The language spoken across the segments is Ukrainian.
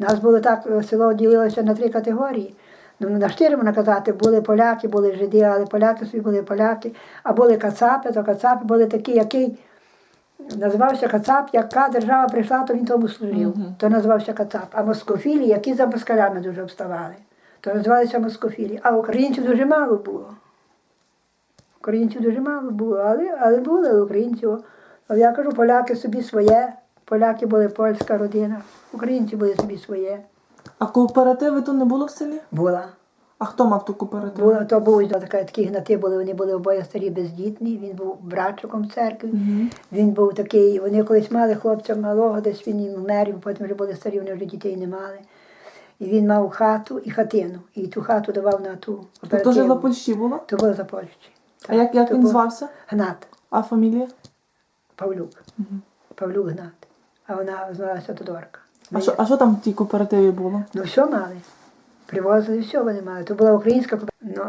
Нас було так, е, село ділилося на три категорії. Ну, на чотири можна казати, були поляки, були жиди, але поляки собі були поляки, а були кацапи, то кацапи були такі, який називався кацап, яка держава прийшла, то він тому служив. То називався кацап. А москофілі, які за москалями дуже обставали, то називалися москофілі. А українців дуже мало було. Українців дуже мало було, але, але були українці. я кажу, поляки собі своє, поляки були польська родина, українці були собі своє. А кооперативи то не було в селі? Була. А хто мав ту кооперативу? Була, то був така, такі гнати були, вони були обоє старі бездітні, він був братчиком в церкві. Мгм. Він був такий, вони колись мали хлопця малого, десь він їм вмер, потім вже були старі, вони вже дітей не мали. І він мав хату і хатину. І ту хату давав на ту То теж оперативну. за Польщі було? То було за Польщі. А як, як він було- звався? Гнат, А фамілія? Павлюк. Павлюк Гнат. А вона звалася Тодорка. А що, а що там в тій кооперативі було? Ну, все мали. Привозили все вони мали. То була українська ну,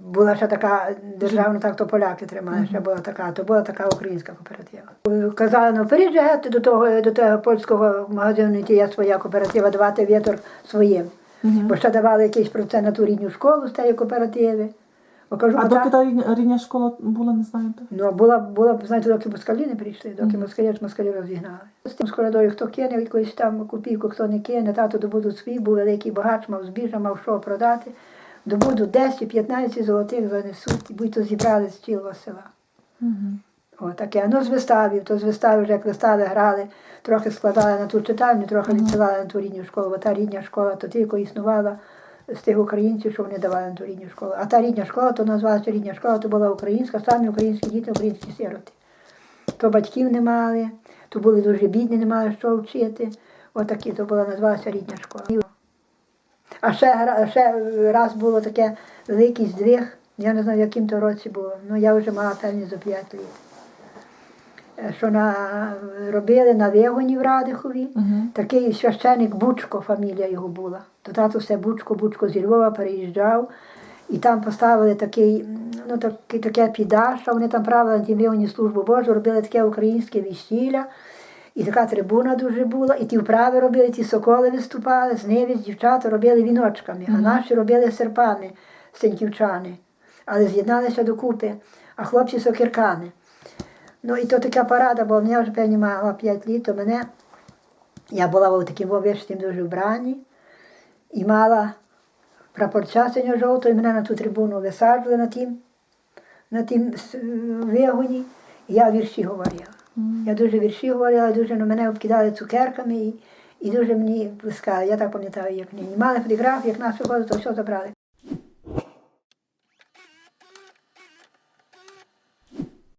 була ще така державна, так то поляки тримали, ще була така, то була така українська кооператива. Казали, ну переїжджайте до того, до того польського магазину, йти, є своя кооператива, давати вітер своїм. Бо ще давали якийсь процент на ту рідню школу з тієї кооперативи. Бо кажу, А бо доки та рідня, рідня школа була, не знаєте? Ну, була, була, знаєте, доки москалі не прийшли, доки москалі, ж москалі розігнали. З тим скородою, хто кине якусь там копійку, хто не кине, тато добудуть свій, був великий багач, мав збіжа, мав що продати. Добудуть 10-15 золотих занесуть, і будь-то зібрали з цілого села. О, таке. Ну, з виставів, то з вистави вже як вистави грали, трохи складали на ту читальню, трохи відсилали на ту рідню школу, бо та рідня школа то тільки існувала з тих українців, що вони давали на ту рідню школу. А та рідня школа, то називалася рідня школа, то була українська, самі українські діти, українські сироти. То батьків не мали, то були дуже бідні, не мали що вчити. Отакі, то була називалася рідня школа. А ще, ще раз було таке великий здвиг, я не знаю, в яким то році було, ну я вже мала певні за 5 літ. Е, Що на, робили на вигоні в Радихові, Мгм. такий священик Бучко, фамілія його була. То тато все Бучко, Бучко зі Львова переїжджав, і там поставили такий, ну, такий, таке підаша, вони там правили на тій вигоні службу Божу, робили таке українське весілля. І така трибуна дуже була, і ті вправи робили, ті соколи виступали, знивість, дівчата робили віночками, а наші робили серпами, синьківчани. Але з'єдналися докупи, а хлопці сокирками. Ну і то така парада була, я вже певні мала 5 літ, то мене, я була в такому вишитім дуже вбранні і мала прапорця синьо-жовтого, і мене на ту трибуну висаджували на тім, на тім вигоні, і я вірші говорила. Я дуже вірші говорила, дуже на мене обкидали цукерками і, і дуже мені блискали. Я так пам'ятаю, як нині. Мали фотографії, як нас виходили, то все забрали.